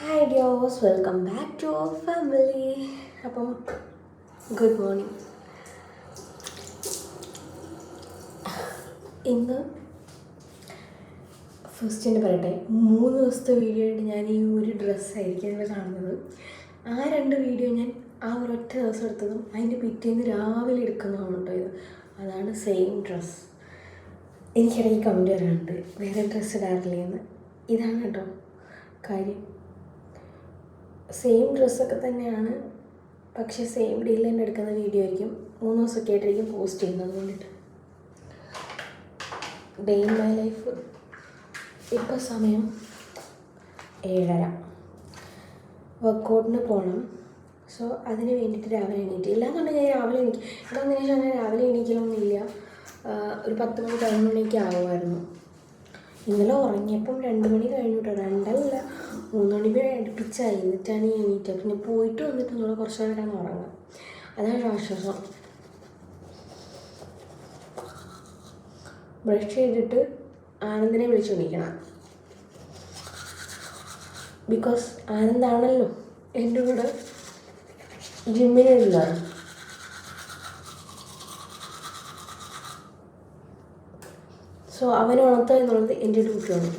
Hi dears welcome back to our family അപ്പം good morning ഇന്ന് first തന്നെ പറയട്ടെ. മൂന്ന് ദിവസത്തെ വീഡിയോ ആയിട്ട് ഞാൻ ഈ ഒരു ഡ്രസ്സായിരിക്കും ഇവിടെ കാണുന്നത്. ആ രണ്ട് വീഡിയോ ഞാൻ ആ ഒരൊറ്റ ദിവസം എടുത്തതും അതിന്റെ പിറ്റേന്ന് രാവിലെ എടുക്കുന്നതാണ് കേട്ടോ ഇത്. അതാണ് സെയിം ഡ്രസ്സ് എനിക്കിടയ്ക്ക് കമന്റ് വരാറുണ്ട്. വേറെ ഡ്രസ്സ് ഇടാറില്ലേ എന്ന് ഇതാണ് കേട്ടോ കാര്യം. സെയിം ഡ്രസ്സൊക്കെ തന്നെയാണ്. പക്ഷേ സെയിം ഡീൽ തന്നെ എടുക്കുന്ന വീഡിയോ ആയിരിക്കും. മൂന്ന് ദിവസമൊക്കെ ആയിട്ടായിരിക്കും പോസ്റ്റ് ചെയ്യുന്നത് കൊണ്ടിട്ട്. ഡേ ഇൻ മൈ ലൈഫ് ഇപ്പോൾ സമയം ഏഴര. വർക്കൗട്ടിന് പോകണം സോ അതിന് വേണ്ടിയിട്ട് രാവിലെ എണീറ്റ്. ഇല്ലാന്നുണ്ടെങ്കിൽ രാവിലെ എണീക്കും എന്താണെന്ന് വെച്ചാൽ ഞാൻ രാവിലെ എണീക്കലൊന്നുമില്ല. ആഹ് ഒരു പത്ത് മണി പതിനൊന്ന് മണിയൊക്കെ ആകുമായിരുന്നു ഇന്നലെ ഉറങ്ങിയപ്പം രണ്ട് മണി കഴിഞ്ഞു കേട്ടോ രണ്ടല്ല മൂന്ന് മണി വരെ അടുപ്പിച്ചായി. എന്നിട്ടാണ് ഈ എണീറ്റ പിന്നെ പോയിട്ട് വന്നിട്ട് നമ്മൾ കുറച്ച് നേരം ഉറങ്ങാം അതാണ് ആശ്വാസം. ബ്രഷ് ചെയ്തിട്ട് ആനന്ദിനെ വിളിച്ചു എണീക്കണം. ബിക്കോസ് ആനന്ദാണല്ലോ എന്റെ കൂടെ ജിമ്മിനുള്ളത് സോ അവനെ ഉണർത്തുക എന്നുള്ളത് എന്റെ ഡ്യൂട്ടിയാണ്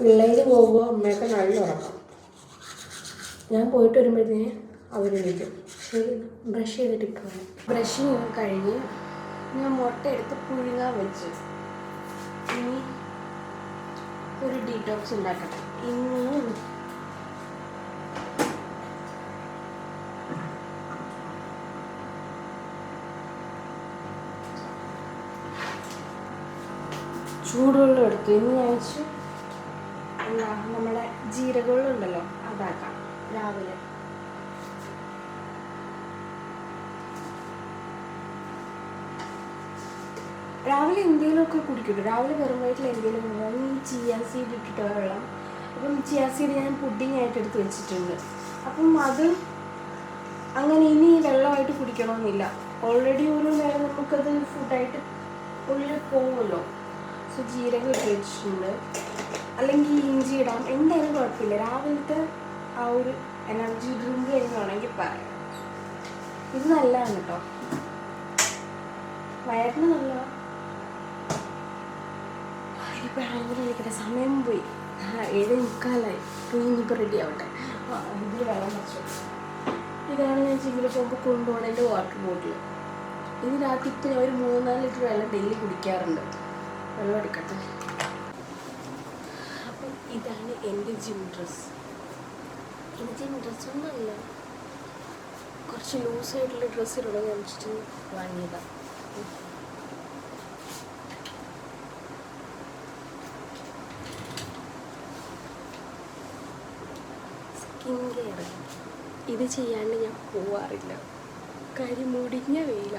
പിള്ളേർ പോകുമ്പോൾ അമ്മയൊക്കെ നല്ല ഉറക്കം. ഞാൻ പോയിട്ട് വരുമ്പോഴത്തേന് അവർ വിളിക്കും ശരി ബ്രഷ് ചെയ്തിട്ട് ബ്രഷ് ബ്രഷിങ് കഴുകി ഞാൻ മുട്ട എടുത്ത് പുഴുങ്ങാൻ വെച്ച്. ഇനി ഒരു ഡീറ്റോക്സ് ഉണ്ടാക്കണം ഇന്ന് ചൂടുവെള്ളം എടുത്തു. ഇനി വെച്ച് എന്താ നമ്മളെ ജീരകവെള്ളം ഉണ്ടല്ലോ അതാക്കാം രാവിലെ. രാവിലെ എന്തെങ്കിലുമൊക്കെ കുടിക്കും രാവിലെ വെറും വയറ്റിൽ ഈ ചിയാ സീഡ് ഇട്ടിട്ട് വെള്ളം? അപ്പം ചിയാ സീഡ് ഞാൻ പുഡിംഗ് ആയിട്ട് എടുത്ത് വെച്ചിട്ടുണ്ട്. അപ്പം അത് അങ്ങനെ ഇനി വെള്ളമായിട്ട് കുടിക്കണമെന്നില്ല. ഓൾറെഡി ഒരു നേരം നമുക്കത് ഫുഡായിട്ട് ഉള്ളിൽ പോകുമല്ലോ സോ ജീരകം ഇട്ട് വെച്ചിട്ടുണ്ട്. അല്ലെങ്കിൽ ഇഞ്ചി ഇടാം. എന്തായാലും കുഴപ്പമില്ല. രാവിലത്തെ ആ ഒരു എനർജി ഡ്രിങ്ക് എന്ന് വേണമെങ്കിൽ പറയാം. ഇത് നല്ലതാണ് കേട്ടോ. വയറിന് നല്ല ഇനിയിപ്പോൾ ആണെങ്കിൽ സമയം പോയി. ഏഴ് മുക്കാലായി. പോയി ഇനിയിപ്പോൾ റെഡി ആവട്ടെ. ഇതിൽ വെള്ളം വെച്ചു ഇതാണ് ഞാൻ ജിമ്മിൽ പോകുമ്പോൾ കൊണ്ടുപോകണ എന്റെ വാട്ടർ ബോട്ടിൽ ഇതിനകത്ത് ഞാൻ ഒരു മൂന്നാൽ ലിറ്റർ വെള്ളം ഡെയിലി കുടിക്കാറുണ്ട്. വെള്ളം എടുക്കട്ടെ. ഇതാണ് എന്റെ ജിം ഡ്രസ്സ് എന്റെ ജിം ഡ്രസ്സൊന്നുമല്ല കുറച്ച് ലൂസായിട്ടുള്ള ഡ്രസ്സ് ഇടണമെന്ന് വെച്ചിട്ട് വാങ്ങിയതാണ് സ്കിൻ കെയർ ഇത് ചെയ്യാണ്ട് ഞാൻ പോവാറില്ല. കരി മുടിഞ്ഞ വെയില.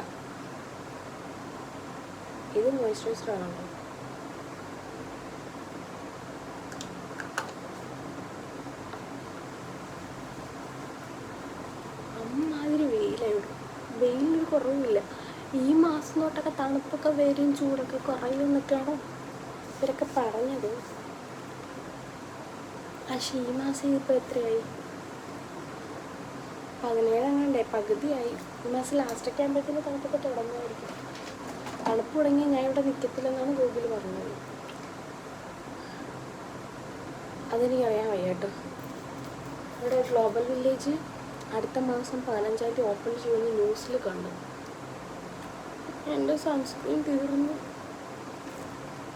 ഇത് മോയ്സ്ചറൈസർ തണുപ്പൊക്കെ വരും ചൂടൊക്കെ കുറയും എന്നൊക്കെയാണ് ഇവരൊക്കെ പറഞ്ഞത്. പക്ഷേ ഈ മാസം ഇപ്പോൾ എത്രയായി പതിനേഴാണ്ടേ പകുതിയായി. ഈ മാസം ലാസ്റ്റൊക്കെ ആകുമ്പോഴത്തേന് തണുപ്പൊക്കെ തുടങ്ങുമായിരിക്കും. തണുപ്പ് തുടങ്ങി ഞാൻ ഇവിടെ നിൽക്കത്തില്ലെന്നാണ് ഗൂഗിൾ പറഞ്ഞത്. അതെനിക്കറിയാൻ വയ്യ കേട്ടോ. ഇവിടെ ഗ്ലോബൽ വില്ലേജ് അടുത്ത മാസം പതിനഞ്ചാം തീയതി ഓപ്പൺ ചെയ്യുമെന്ന് ന്യൂസിൽ കണ്ടു. എന്റെ സൺസ്ക്രീൻ തീർന്നു.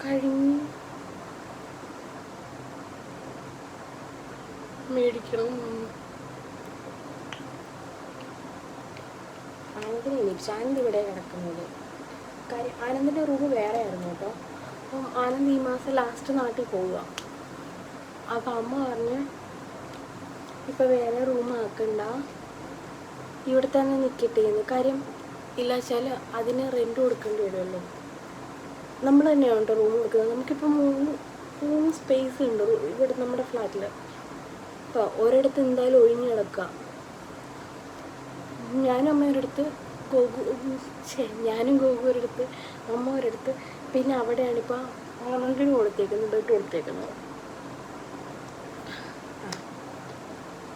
കഴിഞ്ഞു മേടിക്കണം ആനന്ദ് ഇവിടെ കിടക്കുന്നത്. കാര്യം ആനന്ദിന്റെ റൂം വേറെ ആയിരുന്നു കേട്ടോ. അപ്പം ആനന്ദ് ഈ മാസം ലാസ്റ്റ് നാട്ടിൽ പോവുക. അപ്പം അമ്മ പറഞ്ഞ് ഇപ്പം വേറെ റൂം ആക്കണ്ട. ഇവിടെ തന്നെ നിൽക്കട്ടെ എന്ന്. കാര്യം ഇല്ല വെച്ചാൽ അതിന് റെന്റ് കൊടുക്കേണ്ടി വരുമല്ലോ. നമ്മൾ തന്നെയാണ് കേട്ടോ റൂം കൊടുക്കുന്നത് നമുക്കിപ്പോൾ മൂന്ന് മൂന്ന് സ്പേസ് ഉണ്ട് ഇവിടെ നമ്മുടെ ഫ്ലാറ്റിൽ അപ്പോൾ ഒരിടത്ത് എന്തായാലും ഒഴിഞ്ഞു കിടക്കുക ഞാനും അമ്മ ഒരിടത്ത് ഗോകു ഞാനും ഗോകു ഒരിടത്ത് അമ്മ ഒരിടത്ത് പിന്നെ അവിടെയാണ് ഇപ്പോൾ ആണുണ്ടിന് കൊടുത്തേക്കുന്നത് ബെഡ് കൊടുത്തേക്കുന്നത്.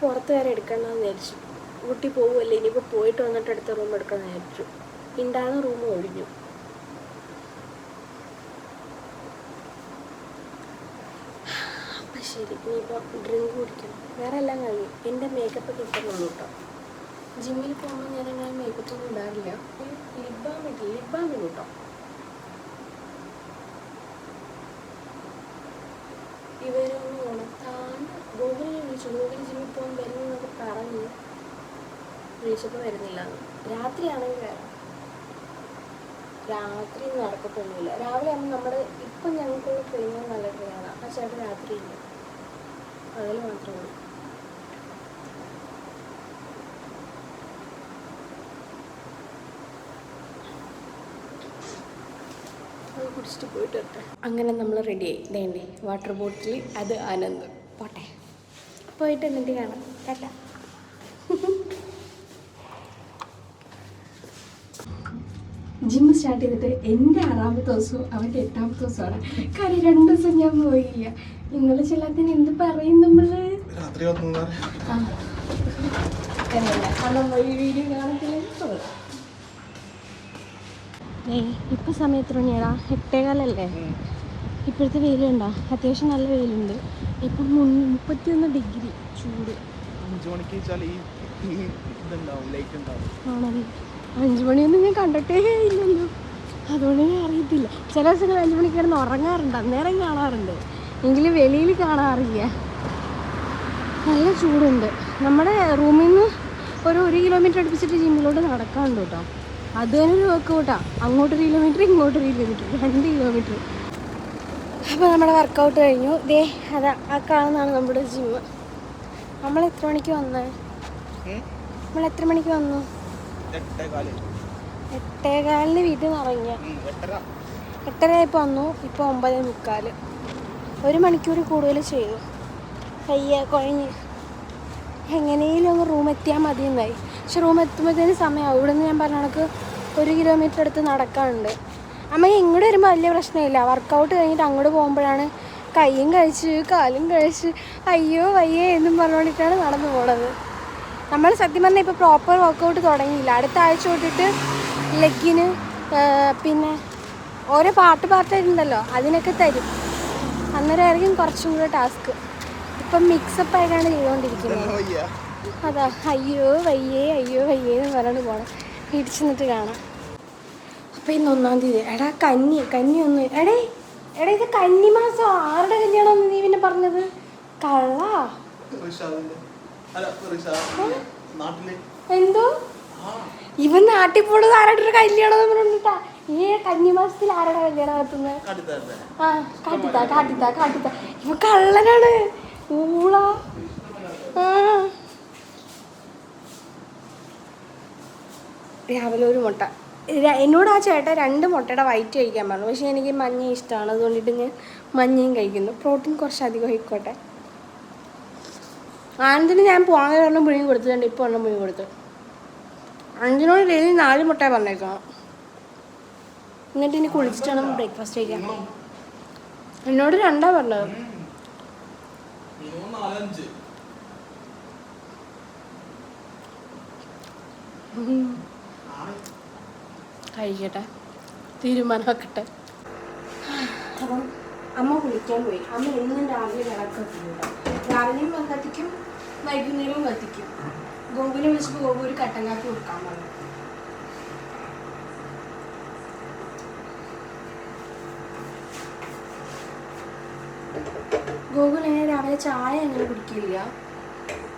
പുറത്ത് വരെ എടുക്കണമെന്ന് വിചാരിച്ചു ഊട്ടി പോവുമല്ലേ ഇനിയിപ്പോൾ പോയിട്ട് വന്നിട്ട് അടുത്ത റൂം എടുക്കണം വിചാരിച്ചു. ഉണ്ടാകുന്ന റൂം ഒഴിഞ്ഞു. അപ്പം ശരി ഇനിയിപ്പോൾ ഡ്രിങ്ക് കുടിക്കണം. വേറെ എല്ലാം കഴിഞ്ഞു. എന്റെ മേക്കപ്പ് കിട്ടുന്നുള്ളൂ കേട്ടോ ജിമ്മിൽ പോകുമ്പോൾ ഞാൻ അങ്ങനെ മേക്കപ്പ് ഒന്നും ഇടാറില്ല. ലിപ് ബാം ഇട്ടില്ല ലിപ് ബാം ഇടും കേട്ടോ ഇവരൊന്ന് ഉണർത്താൻ ഗൂഗിളിൽ വിളിച്ചു ഗൂഗിൾ ജിമ്മിൽ പോകാൻ വരുന്നതൊക്കെ പറഞ്ഞു വിളിച്ചപ്പോൾ വരുന്നില്ല. രാത്രിയാണെങ്കിൽ വരാം രാത്രി നടക്കത്തൊന്നുമില്ല. രാവിലെ ആകുമ്പോൾ നമ്മുടെ ഇപ്പം ഞങ്ങൾക്കുള്ള ട്രെയിനിങ് നല്ല ട്രെയിനാണ്. ആ ചേട്ടൻ രാത്രി ഇല്ല അതിൽ മാത്രമേ ഉള്ളൂ. കുടിച്ചിട്ട് പോയിട്ട് വരട്ടെ. അങ്ങനെ നമ്മൾ റെഡിയായി വേണ്ടേ വാട്ടർ ബോട്ടിൽ അത് ആനന്ദ്. പോട്ടെ. പോയിട്ട് എന്നിട്ട് കാണാം. ടാറ്റ. ജിം സ്റ്റാർട്ട് ചെയ്തിട്ട് എന്റെ ആറാമത്തെ ദിവസവും അവന്റെ എട്ടാമത്തെ ദിവസമാണ്. കാര്യം രണ്ട് ദിവസം ഞാൻ പോയില്ല. നിങ്ങൾ ചെല്ലാത്തിന് എന്ത് പറയും കാണത്തില്ല? ഏയ് ഇപ്പം സമയം എത്ര എട്ടേകാലല്ലേ ഇപ്പോഴത്തെ വെയിലുണ്ടോ അത്യാവശ്യം നല്ല വെയിലുണ്ട്. ഇപ്പം മുപ്പത്തിയൊന്ന് ഡിഗ്രി. ചൂട്. അഞ്ചു മണിക്ക് ആണല്ലേ? അഞ്ച് മണിയൊന്നും ഞാൻ കണ്ടിട്ടേ ഇല്ലല്ലോ. അതുകൊണ്ട് ഞാൻ അറിയത്തില്ല. ചില ദിവസങ്ങൾ അഞ്ചു മണിക്ക് കിടന്ന് ഉറങ്ങാറുണ്ട്. അന്നേരം കാണാറുണ്ട്. എങ്കിലും വെളിയിൽ കാണാറില്ല. നല്ല ചൂടുണ്ട്. നമ്മുടെ റൂമിൽ നിന്ന് ഒരു ഒരു കിലോമീറ്റർ അടുപ്പിച്ചിട്ട് ജിമ്മിലോട്ട് നടക്കാറുണ്ട് കേട്ടോ. അത് തന്നെ ഒരു വർക്കൗട്ടാ അങ്ങോട്ട് ഒരു കിലോമീറ്റർ ഇങ്ങോട്ട് ഒരു കിലോമീറ്റർ രണ്ട് കിലോമീറ്റർ അപ്പോൾ നമ്മുടെ വർക്കൗട്ട് കഴിഞ്ഞു. ദേ അതാ ആ കാണുന്നതാണ് നമ്മുടെ ജിമ്മ് നമ്മൾ എത്ര മണിക്ക് വന്നത് നമ്മൾ എത്ര മണിക്ക് വന്നു? എട്ടേകാലിന് വീട്ടിൽ നിന്ന് ഇറങ്ങിയ ഉം, എട്ടര. എട്ടര ആയപ്പോൾ വന്നു ഇപ്പോൾ ഒമ്പതേ മുക്കാൽ ഒരു മണിക്കൂർ കൂടുതൽ ചെയ്തു. കയ്യ കുഴഞ്ഞ്. എങ്ങനെയും ഒന്ന് റൂം എത്തിയാൽ മതി എന്നായി പക്ഷെ റൂം എത്തുമ്പോഴത്തേന് സമയമാവും ഇവിടെ നിന്ന് ഞാൻ പറഞ്ഞ കണക്ക് ഒരു കിലോമീറ്റർ അടുത്ത് നടക്കാനുണ്ട്. അമ്മ ഇങ്ങോട്ട് വരുമ്പോൾ വലിയ പ്രശ്നമില്ല. വർക്കൗട്ട് കഴിഞ്ഞിട്ട് അങ്ങോട്ട് പോകുമ്പോഴാണ് കൈയും കഴിച്ച് കാലും കഴിച്ച് അയ്യോ വയ്യേ എന്നും പറഞ്ഞുകൊണ്ടിട്ടാണ് നടന്നു പോണത്. നമ്മൾ സത്യം പറഞ്ഞാൽ ഇപ്പോൾ പ്രോപ്പർ വർക്കൗട്ട് തുടങ്ങിയില്ല. അടുത്ത ആഴ്ച തൊട്ടിട്ട് ലെഗിന് പിന്നെ ഓരോ പാട്ട് പാട്ടായിട്ടുണ്ടല്ലോ അതിനൊക്കെ തരും. അന്നേരമായിരിക്കും കുറച്ചും കൂടെ ടാസ്ക് ഇപ്പം മിക്സപ്പ് ആയിട്ടാണ് ചെയ്തുകൊണ്ടിരിക്കുന്നത് അതാ അയ്യോ വയ്യേ അയ്യോ വയ്യേ എന്ന് പറഞ്ഞിട്ട് പോണം. ഇടിച്ചു നിന്നിട്ട് കാണാം. അപ്പം ഇന്ന് ഒന്നാം തീയതി. എടാ കന്നി കന്നി ഒന്ന്. എടേ എടാ ഇത് കന്നി മാസം ആരുടെ കല്യാണം നീ പിന്നെ പറഞ്ഞത്? കള്ളാ? എന്തോ? ഇവൻ നാട്ടിൽ പോണത് ആരുടെ കല്യാണം പറഞ്ഞിട്ടാ. ഈ കന്നിമാസത്തിൽ ആരുടെ കല്യാണം നടത്തുന്നത് ആ കാട്ടിത്താ കാട്ടിത്താ കാട്ടിത്താ. ഇവ കള്ളനാണ്. ഊള. രാവിലെ ഒരു മുട്ട. എന്നോട് ആ ചേട്ട രണ്ട് മുട്ടയുടെ വൈറ്റ് കഴിക്കാൻ പറഞ്ഞു. പക്ഷേ എനിക്ക് മഞ്ഞ ഇഷ്ടമാണ്. അതുകൊണ്ടിട്ട് ഞാൻ മഞ്ഞയും കഴിക്കുന്നു. പ്രോട്ടീൻ കുറച്ച് അധികം ആയിക്കോട്ടെ ആനന്ദിന് ഞാൻ പോകാൻ ഒരെണ്ണം പുഴുങ്ങി കൊടുത്തിട്ടുണ്ട് ഇപ്പോൾ ഒരെണ്ണം പുഴുങ്ങി കൊടുത്തു. അഞ്ചിനോട് ഡെയിലി നാല് മുട്ട പറഞ്ഞേക്കാം എന്നിട്ട് ഇനി കുളിച്ചിട്ട് വേണം ബ്രേക്ക്ഫാസ്റ്റ് കഴിക്കാൻ. എന്നോട് രണ്ടാ പറഞ്ഞത്. കഴിക്കട്ടെ തീരുമാനമാക്കട്ടെ. അപ്പം അമ്മ കുളിക്കാൻ പോയി. അമ്മ എന്നും രാവിലെ വിളക്കത്തില്ല രാവിലെയും കത്തിക്കും വൈകുന്നേരവും കത്തിക്കും ഗോകുലിനെ വിളിച്ചപ്പോൾ ഗോപു ഒരു കാപ്പി കൊടുക്കാൻ പറഞ്ഞു. അങ്ങനെ രാവിലെ ചായ അങ്ങനെ കുടിക്കില്ല?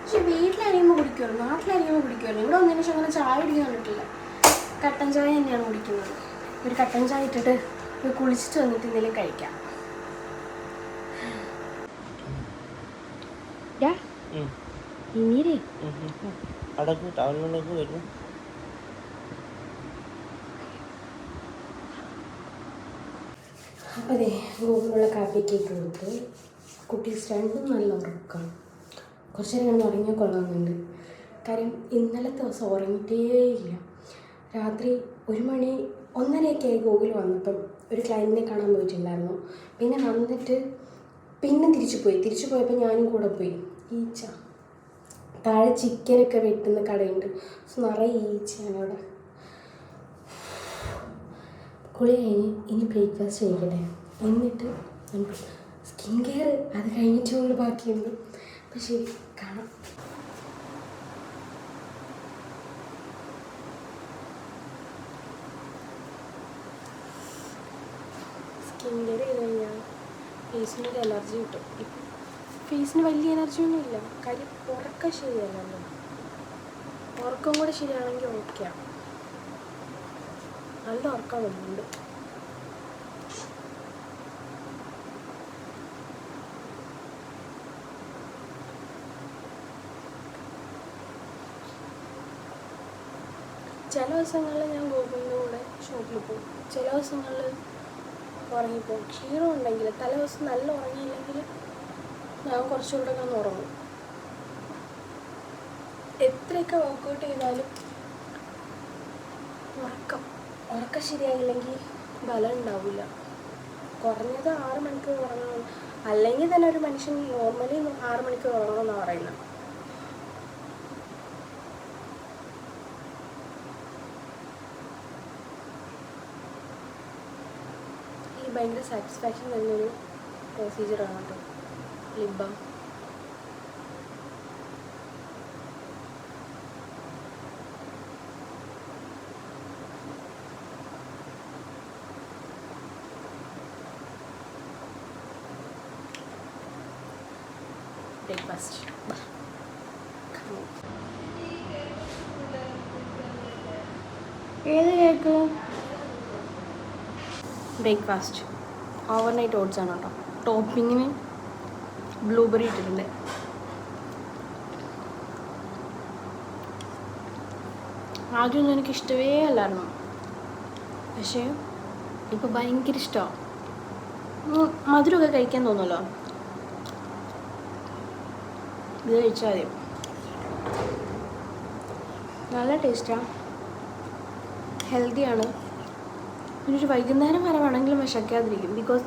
പക്ഷെ വീട്ടിലറിയുമ്പോൾ കുടിക്കുമല്ലോ നാട്ടിലറിയുമ്പോൾ കുടിക്കുമല്ലോ ഇവിടെ ഒന്നിനു ശേഷം അങ്ങനെ ചായ കുടിക്കാൻ കണ്ടിട്ടില്ല കട്ടൻ ചായ തന്നെയാണ് കുടിക്കുന്നത്. ഒരു കട്ടൻ ചായ ഇട്ടിട്ട് കുളിച്ചിട്ട് വന്നിട്ട് എന്തെങ്കിലും കഴിക്കാം. ഡാ, ഇനിരേ അടക്ക് വരുന്നു അപ്പോൾ അതെ ഗൂഗിളുള്ള കാപ്പിക്ക് കൊടുത്തു കുട്ടീസ് രണ്ടും നല്ല ഉറക്കമാണ് കുറച്ച് നേരം കിടന്ന് ഉറങ്ങിയാൽ കൊള്ളാമെന്നുണ്ട്. കാര്യം ഇന്നലത്തെ ദിവസം ഉറങ്ങിയിട്ടേ ഇല്ല രാത്രി ഒരു മണി ഒന്നരയൊക്കെ ആയി ഗൂഗിൾ വന്നപ്പം ഒരു ക്ലയന്റിനെ കാണാൻ പോയിട്ടുണ്ടായിരുന്നു. പിന്നെ വന്നിട്ട് പിന്നെ തിരിച്ചു പോയി. തിരിച്ചു പോയപ്പോൾ ഞാനും കൂടെ പോയി. ഈച്ച. താഴെ ചിക്കനൊക്കെ വെട്ടുന്ന കടയുണ്ട്. സോ നിറയെ ഈച്ചയാണ് അവിടെ. കുളി കഴിഞ്ഞ് ഇനി ബ്രേക്ക്ഫാസ്റ്റ് കഴിക്കട്ടെ. എന്നിട്ട് നമുക്ക് സ്കിൻ കെയർ അത് കഴിഞ്ഞിട്ടുള്ള ബാക്കിയുണ്ട് ശരി കാണാം. സ്കിൻ കെയർ ചെയ്ത് കഴിഞ്ഞാൽ ഫേസിനൊരു അലർജി കിട്ടും. ഇപ്പം ഫേസിന് വലിയ എനർജി ഒന്നും ഇല്ല. കാര്യം ഉറക്കം ശരിയല്ലല്ലോ ഉറക്കം കൂടെ ശരിയാണെങ്കിൽ ഓക്കെയാണ് നല്ല ഉറക്കം വരുന്നുണ്ട്. ചില ദിവസങ്ങളിൽ ഞാൻ ഗോകുലിന്റെ കൂടെ ഷോപ്പിൽ പോകും. ചില ദിവസങ്ങളിൽ ഉറങ്ങിപ്പോകും. ക്ഷീണം ഉണ്ടെങ്കിൽ തലേ ദിവസം നല്ല ഉറങ്ങിയില്ലെങ്കിൽ ഞാൻ കുറച്ചുകൂടെ ഒന്ന് ഉറങ്ങും. എത്രയൊക്കെ വർക്കൗട്ട് ചെയ്താലും ഉറക്കം ഉറക്കം ശരിയായില്ലെങ്കിൽ ബലം ഉണ്ടാവില്ല. കുറഞ്ഞത് ആറ് മണിക്കൂർ ഉറങ്ങണം. അല്ലെങ്കിൽ തന്നെ ഒരു മനുഷ്യൻ നോർമലി ആറ് മണിക്കൂർ ഉറങ്ങണം എന്നാണ് പറയുന്നത്. ഭയങ്കര സാറ്റിസ്ഫാക്ഷൻ തരുന്നൊരു പ്രൊസീജിയറാണ് കേട്ടോ. ലിബ ബ്രേക്ക്ഫാസ്റ്റ് ഏത് കേക്ക്? ബ്രേക്ക്ഫാസ്റ്റ് ഓവർനൈറ്റ് ഓട്സ് ആണ് കേട്ടോ. ടോപ്പിങ്ങിന് ബ്ലൂബെറി ഇട്ടിട്ടുണ്ട്. ആദ്യമൊന്നും എനിക്ക് ഇഷ്ടമേ അല്ലായിരുന്നു. പക്ഷേ ഇപ്പോൾ ഭയങ്കര ഇഷ്ടമാണ് മധുരമൊക്കെ കഴിക്കാൻ തോന്നുമല്ലോ? ഇത് കഴിച്ചാൽ മതി. നല്ല ടേസ്റ്റാണ് ഹെൽത്തിയാണ്. പിന്നെ ഒരു വൈകുന്നേരം വരെ വേണമെങ്കിലും വിശക്കാതിരിക്കും. ബിക്കോസ്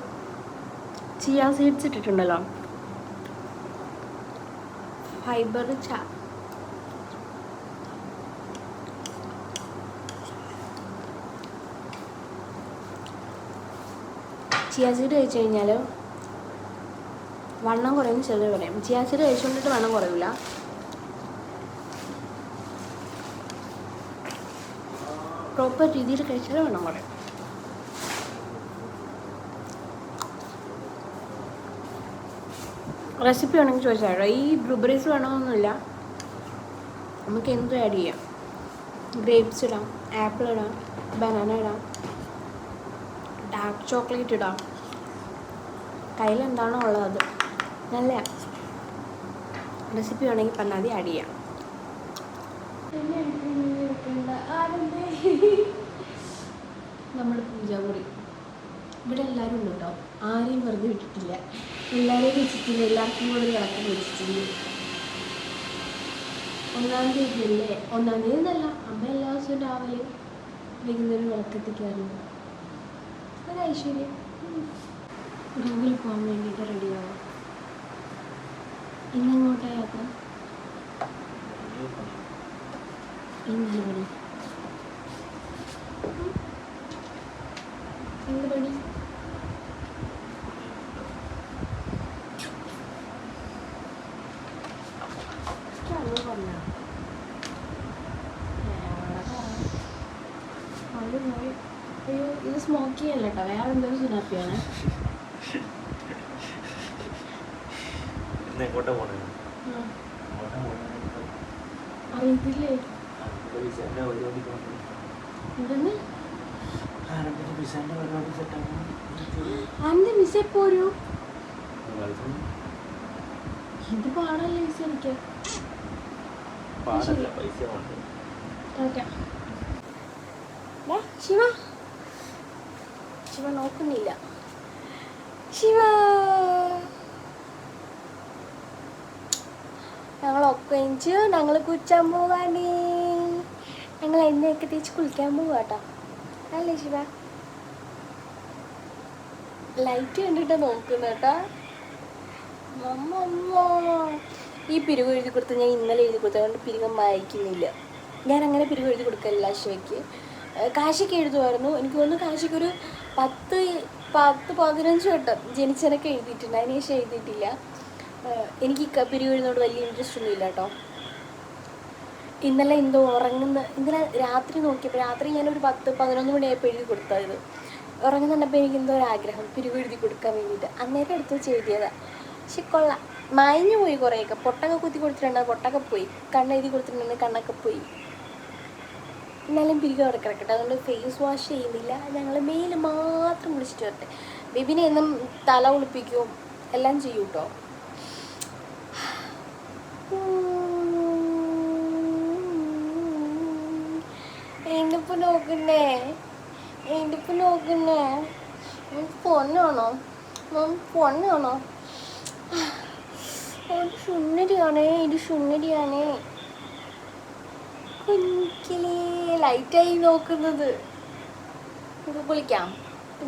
ചിയാ സീഡ്സ് ഇട്ടിട്ടുണ്ടല്ലോ. ഫൈബർ ചാ. ചിയാസീഡ് കഴിച്ചു കഴിഞ്ഞാൽ വണ്ണം കുറയും ചിലർ പറയും. ചിയാസീഡ് കഴിച്ചുകൊണ്ടിട്ട് വണ്ണം കുറയില്ല പ്രോപ്പർ രീതിയിൽ കഴിച്ചാൽ വണ്ണം കുറയും. റെസിപ്പി വേണമെങ്കിൽ ചോദിച്ചാലോ? ഈ ബ്ലൂബെറീസ് വേണമെന്നൊന്നുമില്ല നമുക്ക് എന്തും ആഡ് ചെയ്യാം. ഗ്രേപ്സ് ഇടാം ആപ്പിൾ ഇടാം ബനാന ഇടാം ഡാർക്ക് ചോക്ലേറ്റ് ഇടാം. കയ്യിലെന്താണോ ഉള്ളത് നല്ല റെസിപ്പി വേണമെങ്കിൽ പറഞ്ഞാൽ മതി ആഡ് ചെയ്യാം. നമ്മുടെ പൂജാമുറി. ഇവിടെ എല്ലാവരും ഉണ്ട്? കേട്ടോ ആരെയും വെറുതെ വിട്ടിട്ടില്ല. എല്ലാവരെയും വെച്ചിട്ടുണ്ട് എല്ലാവർക്കും കൂടെ വിളക്കം വെച്ചിട്ടുണ്ട്. ഒന്നാം തീയതി അല്ലേ? ഒന്നാം തീയതി എന്നല്ല അമ്മ എല്ലാ ദിവസവും രാവിലെ വൈകുന്നേരം വിളക്കെത്തിക്കാറുണ്ട്. ഒരു ഐശ്വര്യം. ഗൂഗിളിൽ പോകാൻ വേണ്ടിയിട്ട് റെഡിയാവാം ഇന്നെങ്ങോട്ടാ യാത്ര? എന്താണ് പണി എന്ത് പണി അന്ന് പറഞ്ഞോ അത് പോയി അയ്യോ ഇത് സ്മോക്കി അല്ല കേട്ടോ വേറെ എന്തൊരു സുനാപ്പിയാണ് ഇന്ന് എങ്ങോട്ടാ പോണേ അറിയത്തില്ലേ വിസേന്റെ പരിപാടി പോകണം എന്തെന്ന് ആരംഭിച്ച വിസേന്റെ പരിപാടി അറിയത്തില്ലേ അന്റെ മിസ് എപ്പോരു ഇത് പാടല്ലേ മിസ് എനിക്ക്? പാടല്ല പൈസ ടാറ്റാ. ദാ, ശിവ ശിവ നോക്കുന്നില്ല ശിവ എഞ്ച് ഞങ്ങൾ കുച്ചാൻ പോവാണ് ഞങ്ങൾ എന്നെയൊക്കെ തേച്ച് കുളിക്കാൻ പോവാ കേട്ടോ അല്ലേ ശിവ? ലൈറ്റ് കണ്ടിട്ട് നോക്കുന്ന കേട്ടോ. ഈ പിരിവ് എഴുതി കൊടുത്ത് ഞാൻ ഇന്നലെ എഴുതി കൊടുത്തതുകൊണ്ട് പിരിവ് വായിക്കുന്നില്ല ഞാൻ അങ്ങനെ പിരിവ് എഴുതി കൊടുക്കലില്ല ശിവയ്ക്ക്. കാശിക്ക് എഴുതുമായിരുന്നു. എനിക്ക് തോന്നുന്നു കാശിക്ക് ഒരു പത്ത് പത്ത് പതിനഞ്ച് വട്ടം ജനിച്ചനൊക്കെ എഴുതിയിട്ടുണ്ട്. അതിന് ശേഷം എഴുതിയിട്ടില്ല. എനിക്ക് ഈ ക- വലിയ ഇൻട്രസ്റ്റ് ഒന്നും ഇല്ല കേട്ടോ ഇന്നലെ എന്തോ ഉറങ്ങുന്ന ഇന്നലെ രാത്രി നോക്കിയപ്പോൾ രാത്രി ഞാനൊരു പത്ത് പതിനൊന്ന് മണിയായപ്പോൾ എഴുതി കൊടുത്തത്. ഉറങ്ങുന്നുണ്ടപ്പോൾ എനിക്ക് എന്തോ ഒരു ആഗ്രഹം പിരിവ് എഴുതി കൊടുക്കാൻ വേണ്ടിയിട്ട്. അന്നേരം എടുത്ത് വെച്ച് എഴുതിയതാണ് പക്ഷെ കൊള്ളാം. മായഞ്ഞു പോയി കുറേയൊക്കെ. പൊട്ടൊക്കെ കുത്തി കൊടുത്തിട്ടുണ്ട്. പൊട്ടൊക്കെ പോയി. കണ്ണെഴുതി കൊടുത്തിട്ടുണ്ടെങ്കിൽ കണ്ണൊക്കെ പോയി. എന്നാലും പിരികെ അവിടെ കിടക്കട്ടെ അതുകൊണ്ട് ഫേസ് വാഷ് ചെയ്യുന്നില്ല. ഞങ്ങൾ മെയിൽ മാത്രം വിളിച്ചിട്ട് വരട്ടെ. ബിബിനെ എന്നും തല കുളിപ്പിക്കും. എല്ലാം ചെയ്യും നോക്കുന്നേ എന്തിപ്പോ നോക്കുന്നേ പൊന്നാണോ പൊന്നാണോ ഇത് സുന്ദരിയാണേ ഇത് സുന്ദരിയാണേ കുഞ്ഞിക്കിലേ ലൈറ്റായി നോക്കുന്നത്. നമുക്ക് കുളിക്കാം.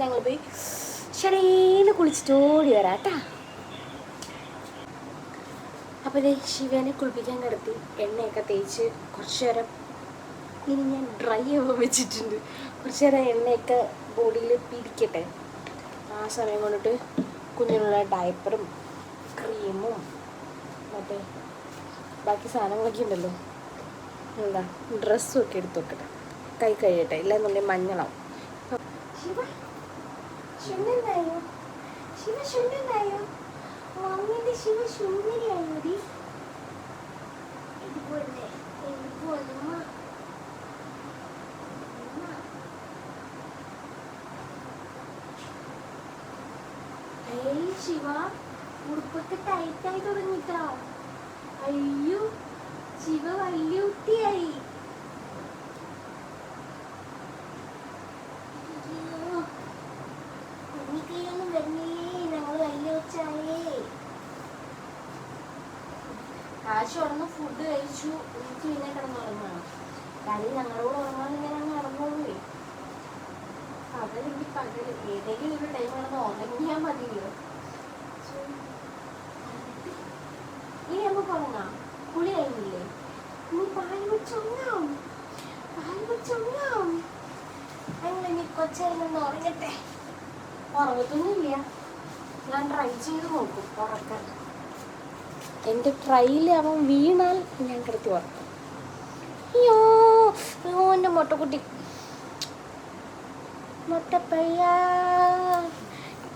ഞങ്ങൾ പോയി ചെറിയ കുളിച്ചിട്ട് ഓടി വരാം കേട്ടാ അപ്പോൾ ശിവനെ കുളിപ്പിക്കാൻ കിടത്തി. എണ്ണയൊക്കെ തേച്ച് കുറച്ച് നേരം ഇനി ഞാൻ ഡ്രൈ ആവാൻ വെച്ചിട്ടുണ്ട്. കുറച്ച് നേരം എണ്ണയൊക്കെ ബോഡിയിൽ പിടിക്കട്ടെ. ആ സമയം കൊണ്ടിട്ട് കുഞ്ഞിനുള്ള ഡയപ്പറും ക്രീമും മറ്റേ ബാക്കി സാധനങ്ങളൊക്കെ ഉണ്ടല്ലോ. എന്താ ഡ്രസ്സും ഒക്കെ എടുത്തു വെക്കട്ടെ. കൈ കഴിയട്ടെ ഇല്ലെന്നുണ്ടെങ്കിൽ മഞ്ഞളാവും. ശിവ ശുണ്ടനായോ ശിവ ഉടുപ്പൊക്കെ ടൈറ്റായി തുടങ്ങിട്ടോ. അയ്യോ ശിവ വലിയ ഫുഡ് കഴിച്ചു. എനിക്ക് പിന്നെ കിടന്നുറങ്ങണം കാര്യം ഞങ്ങളോട് അങ്ങ് നടന്നോളൂ പകലെങ്കിൽ പകൽ ഏതെങ്കിലും ഒരു ടൈം കിടന്ന് ഉറങ്ങിയാൽ മതിയോ ഇനി നമുക്ക് ഉറങ്ങാം കുളി കഴിഞ്ഞില്ലേ? നീ പാൽ വെച്ചുറങ്ങാം പാൽ വെച്ചുറങ്ങാം അങ്ങനെ നീ കൊച്ചേരം നിന്ന് ഉറങ്ങട്ടെ? ഉറങ്ങത്തൊന്നുമില്ല. ഞാൻ ട്രൈ ചെയ്ത് നോക്കും ഉറക്കാൻ. എന്റെ ട്രൈയിൽ അവൻ വീണാൽ ഞാൻ കിടത്തി ഉറക്കും. അയ്യോ അയ്യോ എന്റെ മുട്ടക്കുട്ടി. മുട്ടപ്പയ്യ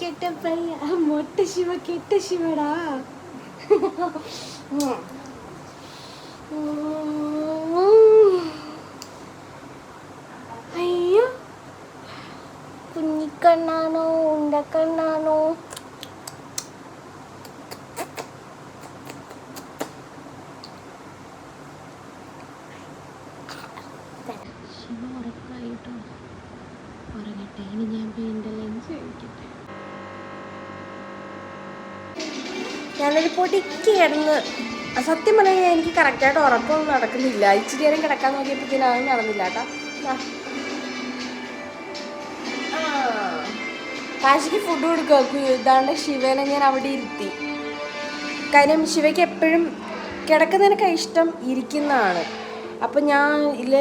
കെട്ടപ്പയ്യ മുട്ട ശിവ കെട്ട ശിവടാ. അയ്യോ. കുഞ്ഞിക്കണ്ണാണോ ഉണ്ടക്കണ്ണാണോ? ഉറപ്പായിട്ടോ ഉറങ്ങട്ടെ ഇനി ഞാൻ പെയിന്റെ ലെൻസ് കഴിക്കട്ടെ. ഞാനൊരു പൊടിക്ക് കിടന്ന് സത്യം പറഞ്ഞാൽ എനിക്ക് കറക്റ്റായിട്ട് ഉറക്കമൊന്നും നടക്കുന്നില്ല. ഇച്ചിരി നേരം കിടക്കാൻ നോക്കിയപ്പോഴത്തേനും അതൊന്നും നടന്നില്ല കേട്ടോ. കാശിക്ക് ഫുഡ് കൊടുക്കുക ഇതാണ്ട് ശിവനെ ഞാൻ അവിടെ ഇരുത്തി. കാര്യം ശിവയ്ക്ക് എപ്പോഴും കിടക്കുന്നതിനൊക്കെ ഇഷ്ടം ഇരിക്കുന്നതാണ്. അപ്പം ഞാൻ ഇതിൽ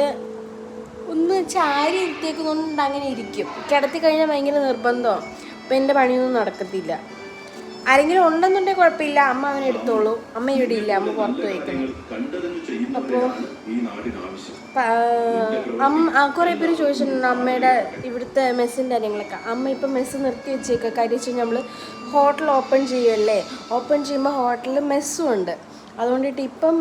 ഒന്ന് ചാരി ഇരുത്തിയേക്കുന്നുണ്ട് അങ്ങനെ ഇരിക്കും. കിടത്തി കഴിഞ്ഞാൽ ഭയങ്കര നിർബന്ധമാണ് അപ്പം എന്റെ പണിയൊന്നും നടക്കത്തില്ല. ആരെങ്കിലും ഉണ്ടെന്നുണ്ടെങ്കിൽ കുഴപ്പമില്ല. അമ്മ അവനെ എടുത്തോളൂ. അമ്മ ഇവിടെ ഇല്ല. അമ്മ പുറത്ത് പോയിക്കുന്നു. അപ്പോൾ കുറേ പേര് ചോദിച്ചിട്ടുണ്ട് അമ്മയുടെ ഇവിടുത്തെ മെസ്സിന്റെ കാര്യങ്ങളൊക്കെ. അമ്മ ഇപ്പം മെസ്സ് നിർത്തി വെച്ചേക്കുക കാര്യം വെച്ച് നമ്മൾ ഹോട്ടൽ ഓപ്പൺ ചെയ്യുമല്ലേ ഓപ്പൺ ചെയ്യുമ്പോൾ ഹോട്ടലിൽ മെസ്സും ഉണ്ട്. അതുകൊണ്ടിട്ട് ഇപ്പം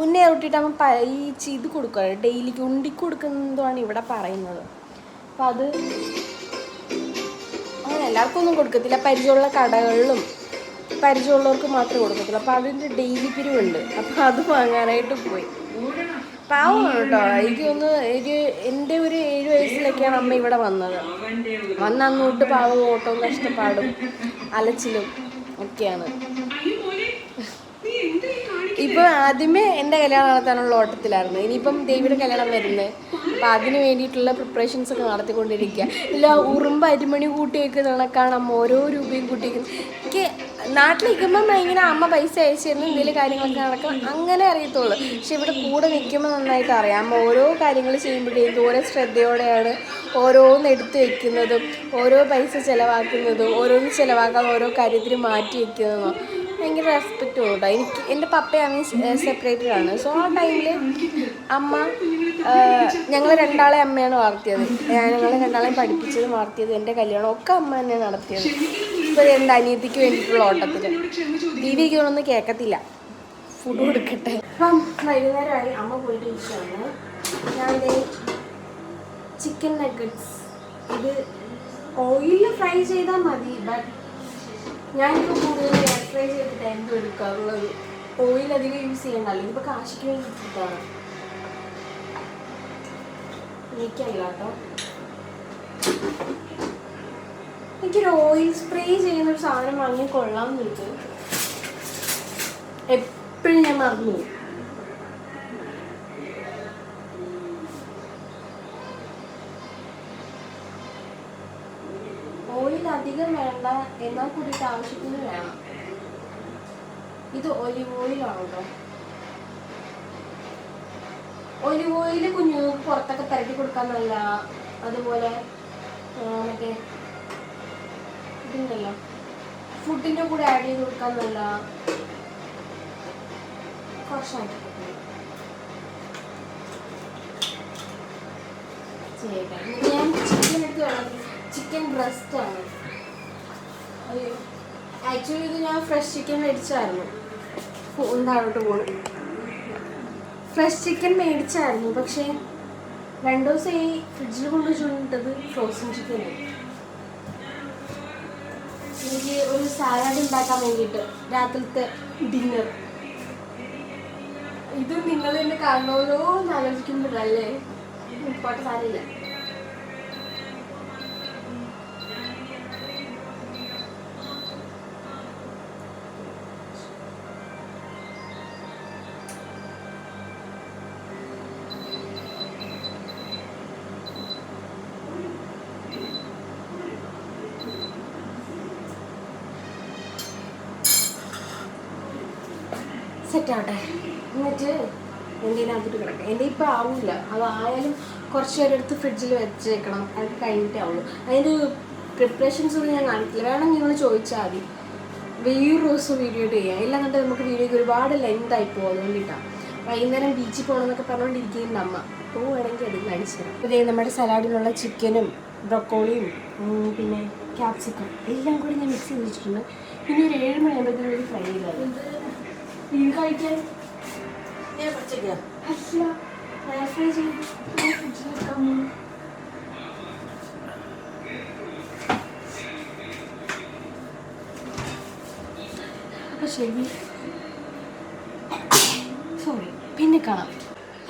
മുന്നേ തൊട്ടിട്ട് അമ്മ ഈ ചെയ്ത് കൊടുക്കുക ഡെയിലിക്ക് ഉണ്ടിക്കൊടുക്കുന്നതാണ് ഇവിടെ പറയുന്നത്. അപ്പം അത് എല്ലാവർക്കും ഒന്നും കൊടുക്കത്തില്ല. പരിചയമുള്ള കടകളിലും പരിചയമുള്ളവർക്ക് മാത്രമേ കൊടുക്കത്തുള്ളൂ. അപ്പോൾ അതിന്റെ ഡെയിലി പിരിവുണ്ട്. അപ്പോൾ അത് വാങ്ങാനായിട്ട് പോയി. പാവമാണ് കേട്ടോ എനിക്ക് ഒന്ന് ഒരു എന്റെ ഒരു ഏഴ് വയസ്സിലൊക്കെയാണ് അമ്മ ഇവിടെ വന്നത്. വന്ന് അന്നോട്ട് പാവം ഓട്ടവും കഷ്ടപ്പാടും അലച്ചിലും ഒക്കെയാണ്. ഇപ്പൊ ആദ്യമേ എന്റെ കല്യാണം നടത്താനുള്ള ഓട്ടത്തിലായിരുന്നു. ഇനിയിപ്പം ദേവിയുടെ കല്യാണം വരുന്നത് അപ്പൊ അതിന് വേണ്ടിയിട്ടുള്ള പ്രിപ്പറേഷൻസ് ഒക്കെ നടത്തിക്കൊണ്ടിരിക്കുക ഇല്ല ഉറുമ്പ് അരിമണി കൂട്ടി വെക്കുന്ന കണക്കാണ് അമ്മ ഓരോ രൂപയും കൂട്ടി വെക്കുന്നത് എനിക്ക് നാട്ടിലിരിക്കുമ്പം ഇങ്ങനെ അമ്മ പൈസ അയച്ചിരുന്നു എന്തെങ്കിലും കാര്യങ്ങളൊക്കെ നടക്കും അങ്ങനെ അറിയത്തുള്ളൂ. പക്ഷെ ഇവിടെ കൂടെ നിൽക്കുമ്പോൾ നന്നായിട്ട് അറിയാം. അമ്മ ഓരോ കാര്യങ്ങൾ ചെയ്യുമ്പോഴേ ഓരോ ശ്രദ്ധയോടെയാണ് ഓരോന്ന് എടുത്ത് വെക്കുന്നതും ഓരോ പൈസ ചിലവാക്കുന്നതും ഓരോന്ന് ചിലവാക്കാതെ ഓരോ കാര്യത്തിന് മാറ്റി വെക്കുന്നതും. ഭയങ്കര റെസ്പെക്റ്റ് കേട്ടോ എനിക്ക് എന്റെ പപ്പയാണ് സെപ്പറേറ്റഡ് ആണ് സോ ആ ടൈമിൽ അമ്മ ഞങ്ങൾ രണ്ടാളെ അമ്മയാണ് വളർത്തിയത്. ഞങ്ങൾ രണ്ടാളെയും പഠിപ്പിച്ചതും വളർത്തിയത് എന്റെ കല്യാണം ഒക്കെ അമ്മ തന്നെ നടത്തിയത്. ഇപ്പോൾ എന്റെ അനിയത്തിക്ക് വേണ്ടിയിട്ടുള്ള ഓട്ടത്തിൽ ദീപിക്ക് ഒന്നും കേൾക്കത്തില്ല ഫുഡ് കൊടുക്കട്ടെ. അപ്പം വൈകുന്നേരമായി അമ്മ പോയിട്ട് ഇരിക്കുകയാണ് ഞാൻ ചിക്കൻ നഗ്ഗറ്റ്സ് ഇത് ഓയിലിൽ ഫ്രൈ ചെയ്താൽ മതി ബട്ട് ഞാനിപ്പോൾ കൂടുതൽ ഹെയർ ഫ്രൈ ചെയ്തിട്ട് എന്തും എടുക്കാറുള്ളത്? ഓയിൽ അധികം യൂസ് ചെയ്യണ്ടല്ലോ ഇതിപ്പോൾ കാശിക്ക് വേണ്ടിയിട്ടാണ് എനിക്കല്ല കേട്ടോ എനിക്കൊരു ഓയിൽ സ്പ്രേ ചെയ്യുന്ന ഒരു സാധനം വാങ്ങി കൊള്ളാം വെച്ചു എപ്പോഴും ഞാൻ മറന്നു പോകും. ഓയിൽ അധികം വേണ്ട എന്നാൽ കൂടിയിട്ട് ആവശ്യത്തിന് വേണം. ഇത് ഒലിവ് ഓയിലാണ് കേട്ടോ ഒലിവ് ഓയിൽ കുഞ്ഞുങ്ങൾക്ക് പുറത്തൊക്കെ പരട്ടി കൊടുക്കാൻ നല്ല അതുപോലെ മറ്റേ ഇതുണ്ടല്ലോ. ഫുഡിന്റെ കൂടെ ആഡ് ചെയ്ത് കൊടുക്കാൻ നല്ല കുറച്ചായിട്ട് ഞാൻ ചിക്കൻ എടുത്ത് വേണം ചിക്കൻ ബ്രസ്റ്റ് ആണ്. ആക്ച്വലി ഇത് ഞാൻ ഫ്രഷ് ചിക്കൻ മേടിച്ചായിരുന്നു. ഉണ്ടാവട്ടെ പോണ്. ഫ്രഷ് ചിക്കൻ മേടിച്ചായിരുന്നു പക്ഷേ രണ്ടു ദിവസം ഈ ഫ്രിഡ്ജിൽ കൊണ്ട് വെച്ചുകൊണ്ടിട്ടത് ഫ്രോസൺ ചിക്കൻ എനിക്ക് ഒരു സാലഡ് ഉണ്ടാക്കാൻ വേണ്ടിയിട്ട് രാത്രിത്തെ ഡിന്നർ ഇത് നിങ്ങൾ എന്നെ കാണണമല്ലോ എന്ന് ആലോചിക്കുമ്പോഴല്ലേ? പാട്ട് സാരമില്ല സെറ്റ് ആവട്ടെ എന്നിട്ട് എന്റെ ഇതിനകത്തോട്ട് കിടക്കാം എന്റെ ഇപ്പം ആവില്ല അതായാലും കുറച്ച് നേരം എടുത്ത് ഫ്രിഡ്ജിൽ വെച്ചേക്കണം. അത് കഴിഞ്ഞിട്ടേ ആവുള്ളൂ. അതിന്റെ പ്രിപ്പറേഷൻസ് ഒന്നും ഞാൻ കാണിക്കില്ല. വേണമെങ്കിൽ നിങ്ങൾ ചോദിച്ചാൽ മതി. വേറൊരു ദിവസം വീഡിയോ ചെയ്യാം ഇല്ലാന്നിട്ട് നമുക്ക് വീഡിയോക്ക് ഒരുപാട് ലെങ്ത് ആയി പോകും. അതുകൊണ്ടിട്ടാണ് വൈകുന്നേരം ബീച്ചിൽ പോകണമെന്നൊക്കെ പറഞ്ഞുകൊണ്ടിരിക്കുന്നുണ്ട് അമ്മ. പോവുകയാണെങ്കിൽ അത് കാണിച്ചു തരാം. നമ്മുടെ സലാഡിനുള്ള ചിക്കനും ബ്രൊക്കോളിയും പിന്നെ ക്യാപ്സിക്കം എല്ലാം കൂടി ഞാൻ മിക്സ് ചെയ്ത് വെച്ചിട്ടുണ്ട്. പിന്നെ ഒരു ഏഴ് മണിയാകുമ്പോഴത്തേക്കും ഫ്രൈ ചെയ്താൽ ഇത് കഴിക്കാൻ? ഞാൻ. അപ്പൊ ശരി. സോറി പിന്നെ കാണാം.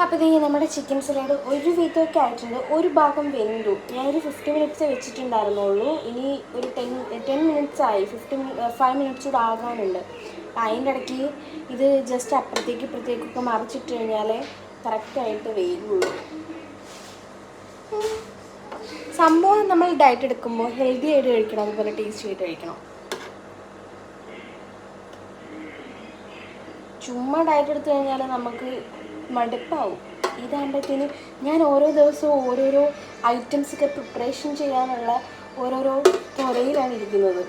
അപ്പോൾ ഇതേ നമ്മുടെ ചിക്കൻ സലാഡ് ഒരു വിധമൊക്കെ ആയിട്ടുണ്ട്. ഒരു ഭാഗം വെന്തു. ഞാനൊരു ഫിഫ്റ്റി മിനിറ്റ്സ് വെച്ചിട്ടുണ്ടായിരുന്നുള്ളൂ. ഇനി ഒരു ടെൻ ടെൻ മിനിറ്റ്സ് ആയി. ഫിഫ്റ്റി ഫൈവ് മിനിറ്റ്സ് കൂടെ ആകാനുണ്ട്. അപ്പം അതിന്റെ ഇടയ്ക്ക് ഇത് ജസ്റ്റ് അപ്പുറത്തേക്ക് ഇപ്പുറത്തേക്കൊക്കെ മറിച്ചിട്ട് കഴിഞ്ഞാൽ കറക്റ്റായിട്ട് വേഗമുള്ളൂ സംഭവം നമ്മൾ ഡയറ്റ് എടുക്കുമ്പോൾ ഹെൽത്തി ആയിട്ട് കഴിക്കണം അതുപോലെ ടേസ്റ്റി ആയിട്ട് കഴിക്കണം. ചുമ്മാ ഡയറ്റ് എടുത്തു കഴിഞ്ഞാൽ നമുക്ക് മടുപ്പാവും. ഇതാകുമ്പോഴത്തേന് ഞാൻ ഓരോ ദിവസവും ഓരോരോ ഐറ്റംസൊക്കെ പ്രിപ്പറേഷൻ ചെയ്യാനുള്ള ഓരോരോ തുറയിലാണ് ഇരിക്കുന്നത്.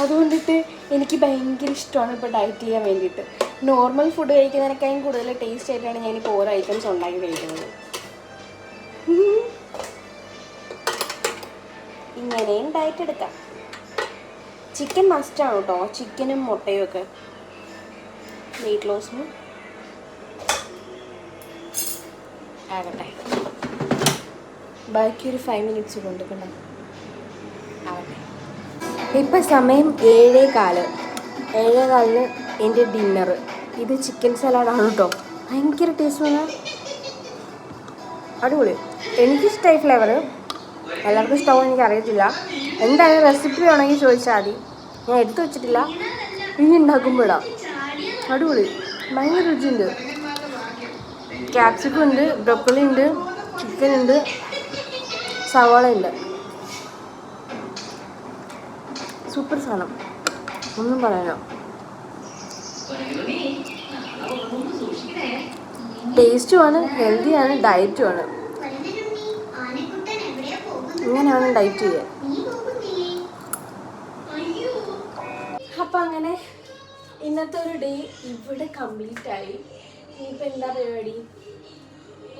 അതുകൊണ്ടിട്ട് എനിക്ക് ഭയങ്കര ഇഷ്ടമാണ് ഇപ്പോൾ ഡയറ്റ് ചെയ്യാൻ വേണ്ടിയിട്ട്. നോർമൽ ഫുഡ് കഴിക്കുന്നതിനേക്കാളും കൂടുതൽ ടേസ്റ്റ് ആയിട്ടാണ് ഞാനിപ്പോൾ ഓരോ ഐറ്റംസ് ഉണ്ടാക്കി കഴിക്കുന്നത്. ഇങ്ങനെയും ഡയറ്റ് എടുക്കാം. ചിക്കൻ മസ്റ്റാണ് കേട്ടോ ചിക്കനും മുട്ടയും ഒക്കെ. വെയിറ്റ് ലോസിന് ആകട്ടെ. ബാക്കി ഒരു ഫൈവ് മിനിറ്റ്സ് കൊണ്ടുക്കണം ഇപ്പം സമയം ഏഴേ കാൽ. ഏഴേ കാലിന് എന്റെ ഡിന്നർ ഇത് ചിക്കൻ സലാഡാണ് കേട്ടോ ഭയങ്കര ടേസ്റ്റ് ആണ്. അടിപൊളി. എനിക്കിഷ്ടമായി ഫ്ലേവർ എല്ലാവർക്കും ഇഷ്ടമാവും എനിക്ക് അറിയത്തില്ല എന്തായാലും റെസിപ്പി വേണമെങ്കിൽ ചോദിച്ചാൽ മതി. ഞാൻ എടുത്തു വെച്ചിട്ടില്ല. ഇനി ഉണ്ടാക്കുമ്പോഴാണ് അടിപൊളി. ഭയങ്കര രുചിയുണ്ട്. ക്യാപ്സിക്കം ഉണ്ട് ഉണ്ട് ചിക്കൻ ഉണ്ട് സവാള ഉണ്ട്. സൂപ്പർ സാധനം. ഒന്നും പറയാനോ? ടേസ്റ്റുമാണ് ഹെൽത്തിയാണ് ഡയറ്റുമാണ്? ഇങ്ങനെയാണ് ഡയറ്റ് ചെയ്യാൻ. അപ്പം അങ്ങനെ ഇന്നത്തെ ഒരു ഡേ ഇവിടെ കംപ്ലീറ്റ് ആയി. ഇനിയിപ്പോൾ എന്താ പരിപാടി?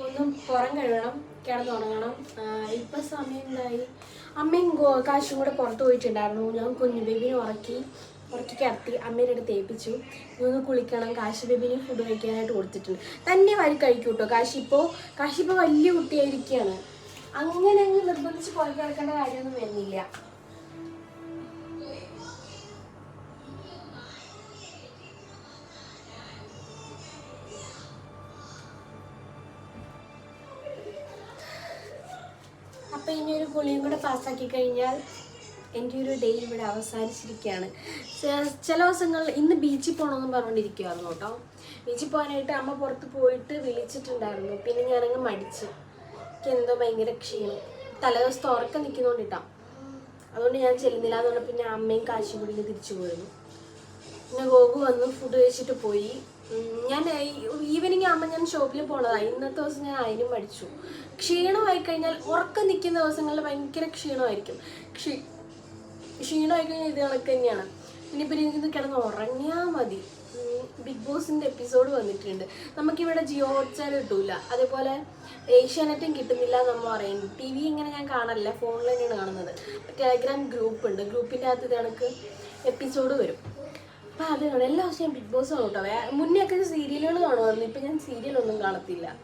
ഒന്നും പുറം കഴുകണം കിടന്നുറങ്ങണം. ഇപ്പം സമയം എന്തായി? അമ്മയും കാശും കൂടെ പുറത്ത് പോയിട്ടുണ്ടായിരുന്നു. ഞാൻ കുഞ്ഞു ബേബിനെ ഉറക്കി ഉറക്കി കിടത്തി അമ്മയുടെ അടുത്ത് ഏൽപ്പിച്ചു. ഇന്ന് കുളിക്കണം. കാശി ബേബിനെ ഫുഡ് കഴിക്കാനായിട്ട് കൊടുത്തിട്ടുണ്ട്. തന്നെ വരി കഴിക്കും കേട്ടോ കാശി ഇപ്പോൾ കാശി വലിയ കുട്ടിയായിരിക്കുകയാണ് അങ്ങനെ അങ്ങ് നിർബന്ധിച്ച് പുറത്ത് കിടക്കേണ്ട കാര്യമൊന്നും വരുന്നില്ല. അപ്പം ഇനി ഒരു കുളിയും കൂടെ പാസ്സാക്കി കഴിഞ്ഞാൽ എന്റെ ഒരു ഡേ ഇവിടെ അവസാനിച്ചിരിക്കുകയാണ്. ചില ദിവസങ്ങളിൽ ഇന്ന് ബീച്ചിൽ പോകണമെന്ന് പറഞ്ഞുകൊണ്ടിരിക്കുവായിരുന്നു കേട്ടോ. ബീച്ചിൽ പോകാനായിട്ട് അമ്മ പുറത്ത് പോയിട്ട് വിളിച്ചിട്ടുണ്ടായിരുന്നു. പിന്നെ ഞാനങ്ങ് മടിച്ചു. എനിക്ക് എന്തോ ഭയങ്കര ക്ഷീണം. തലേദിവസത്തെ ഉറക്കം നിൽക്കുന്നോണ്ടിട്ടാ. അതുകൊണ്ട് ഞാൻ ചെല്ലുന്നില്ല. എന്ന് പറഞ്ഞപ്പോൾ പിന്നെ അമ്മയും കാശും തിരിച്ചു പോയിരുന്നു. പിന്നെ ഗോകു വന്നു ഫുഡ് കഴിച്ചിട്ട് പോയി. ഞാൻ ഈവനിങ് ആകുമ്പോൾ ഞാൻ ഷോപ്പിൽ പോണതാണ് ഇന്നത്തെ ദിവസം ഞാൻ അതിനും പഠിച്ചു ക്ഷീണമായി കഴിഞ്ഞാൽ ഉറക്കം നിൽക്കുന്ന ദിവസങ്ങളിൽ ഭയങ്കര ക്ഷീണമായിരിക്കും. ക്ഷീ ക്ഷീണമായി കഴിഞ്ഞാൽ ഇത് കണക്ക് തന്നെയാണ്. ഇപ്പം എനിക്കിത് കിടന്ന് ഉറങ്ങിയാൽ മതി. ബിഗ് ബോസിന്റെ എപ്പിസോഡ് വന്നിട്ടുണ്ട്. നമുക്കിവിടെ ജിയോ ഹോട്ട്സ്റ്റാർ കിട്ടൂല. അതേപോലെ ഏഷ്യാനെറ്റും കിട്ടുന്നില്ല നമ്മൾ പറയുന്നു. ടി വി ഇങ്ങനെ ഞാൻ കാണാറില്ല ഫോണിൽ തന്നെയാണ് കാണുന്നത്. ടെലഗ്രാം ഗ്രൂപ്പ് ഉണ്ട്. ഗ്രൂപ്പിന്റെ അകത്ത് കണക്ക് എപ്പിസോഡ് വരും. അപ്പം അത് എല്ലാ ദിവസവും ബിഗ് ബോസ് കാണും കേട്ടോ. മുന്നേ ഒക്കെ സീരിയലുകൾ കാണുമായിരുന്നു. ഇപ്പം ഞാൻ സീരിയലൊന്നും കാണത്തില്ല.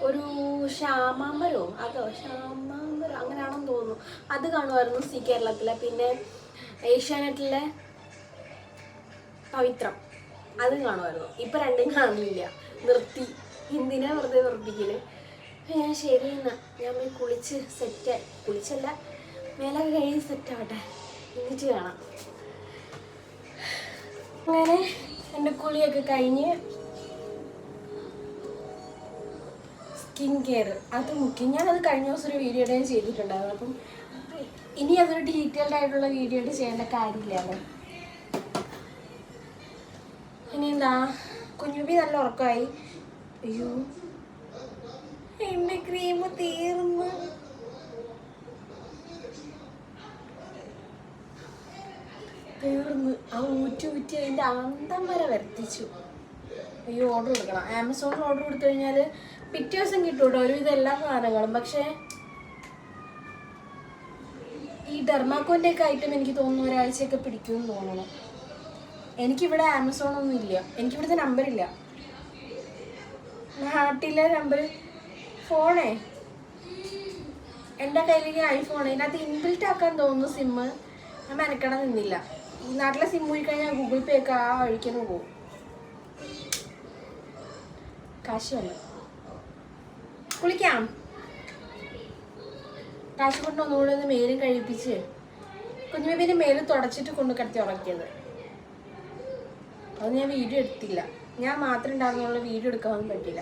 ഒരു ശ്യാമാമ്പരോ അതോ ശ്യാമാമ്പരോ അങ്ങനെയാണെന്ന് തോന്നുന്നു. അത് കാണുമായിരുന്നു സി കേരളത്തിലെ. പിന്നെ ഏഷ്യാനെറ്റിലെ പവിത്രം. അത് കാണുമായിരുന്നു. ഇപ്പം രണ്ടും കാണുന്നില്ല. നിർത്തി. എന്തിനാ വെറുതെ നിർത്തിക്കൽ? ഞാൻ ശരി എന്നാ. ഞാൻ പോയി കുളിച്ച് സെറ്റ് കുളിച്ചല്ല. മേലെ കഴിഞ്ഞ് സെറ്റ് ആവട്ടെ. എന്നിട്ട് കാണാം. അങ്ങനെ എന്റെ കുളിയൊക്കെ കഴിഞ്ഞ് സ്കിൻ കെയർ അത് മുഖ്യം ഞാനത് കഴിഞ്ഞ ദിവസം ഒരു വീഡിയോ ഞാൻ ചെയ്തിട്ടുണ്ടായിരുന്നു. അപ്പം ഇനി അതൊരു ഡീറ്റെയിൽഡ് ആയിട്ടുള്ള വീഡിയോ ചെയ്യേണ്ട കാര്യമില്ലല്ലോ ഇനി എന്താ? കുഞ്ഞുബി നല്ല ഉറക്കമായി. അയ്യോ എന്റെ ക്രീം തീർന്ന് ആ ഊറ്റി ഊറ്റി അതിന്റെ അന്തം വരെ വരുത്തിച്ചു. അയ്യോ ഓർഡർ കൊടുക്കണം. ആമസോണിൽ ഓർഡർ കൊടുത്തു കഴിഞ്ഞാൽ പിറ്റേ ദിവസം കിട്ടും കേട്ടോ. ഒരുവിധം എല്ലാ സാധനങ്ങളും. പക്ഷേ ഈ ഡെർമാക്കോന്റെ ഒക്കെ ഐറ്റം എനിക്ക് തോന്നുന്നു ഒരാഴ്ചയൊക്കെ പിടിക്കുമെന്ന് തോന്നുന്നു. എനിക്കിവിടെ ആമസോൺ ഒന്നും ഇല്ല. എനിക്കിവിടുത്തെ നമ്പറില്ല നാട്ടിലെ നമ്പർ ഫോണേ എന്റെ കയ്യിലേക്ക് ഐഫോൺ ഇതിനകത്ത് ഇൻബിൽറ്റ് ആക്കാൻ തോന്നുന്നു സിമ്മ് ഞാൻ മെനക്കണം നിന്നില്ല. നാട്ടിലെ സിം കഴിഞ്ഞാൽ ഗൂഗിൾ പേ ഒക്കെ ആ വഴിക്കൊന്ന് പോകും. കാശ് കുളിക്കാം. കാശ് കൊണ്ട് ഒന്നുകൂടെ ഒന്ന് മേലും കഴിപ്പിച്ച് കുഞ്ഞുബേബിന്റെ മേൽ തുടച്ചിട്ട് കൊണ്ട് കിടത്തി ഉറക്കിയത്. അത് ഞാൻ വീഡിയോ എടുത്തില്ല. ഞാൻ മാത്രം ഉണ്ടാകുന്നുള്ള വീഡിയോ എടുക്കാൻ പറ്റില്ല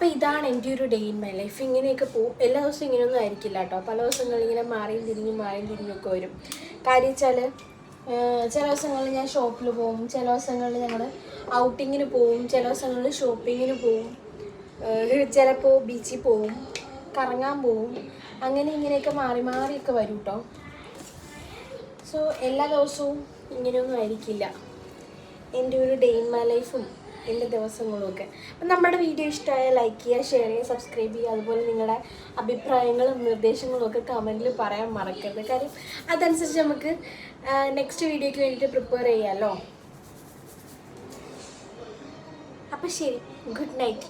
അപ്പം ഇതാണ് എന്റെ ഒരു ഡേ ഇൻ മൈ ലൈഫ് ഇങ്ങനെയൊക്കെ പോകും. എല്ലാ ദിവസവും ഇങ്ങനെയൊന്നും ആയിരിക്കില്ല കേട്ടോ. പല ദിവസങ്ങളിൽ ഇങ്ങനെ മാറിയും തിരിഞ്ഞും മാറിയും തിരിഞ്ഞൊക്കെ വരും. കാര്യം വെച്ചാൽ ചില ദിവസങ്ങളിൽ ഞാൻ ഷോപ്പിൽ പോകും. ചില ദിവസങ്ങളിൽ ഞങ്ങൾ ഔട്ടിങ്ങിന് പോവും ചില ദിവസങ്ങളിൽ ഷോപ്പിങ്ങിന് പോവും ചിലപ്പോൾ ബീച്ചിൽ പോവും കറങ്ങാൻ പോവും അങ്ങനെ ഇങ്ങനെയൊക്കെ മാറി മാറിയൊക്കെ വരും കേട്ടോ. സോ എല്ലാ ദിവസവും ഇങ്ങനെയൊന്നും ആയിരിക്കില്ല. എന്റെ ഒരു ഡേ ഇൻ മൈ ലൈഫും എന്റെ ദിവസങ്ങളുമൊക്കെ. അപ്പം നമ്മുടെ വീഡിയോ ഇഷ്ടമായ ലൈക്ക് ചെയ്യുക ഷെയർ ചെയ്യുക സബ്സ്ക്രൈബ് ചെയ്യുക. അതുപോലെ നിങ്ങളുടെ അഭിപ്രായങ്ങളും നിർദ്ദേശങ്ങളും ഒക്കെ കമന്റിൽ പറയാൻ മറക്കരുത്. കാര്യം അതനുസരിച്ച് നമുക്ക് നെക്സ്റ്റ് വീഡിയോയ്ക്ക് വേണ്ടിയിട്ട് പ്രിപ്പയർ ചെയ്യാമല്ലോ അപ്പം ശരി. Good night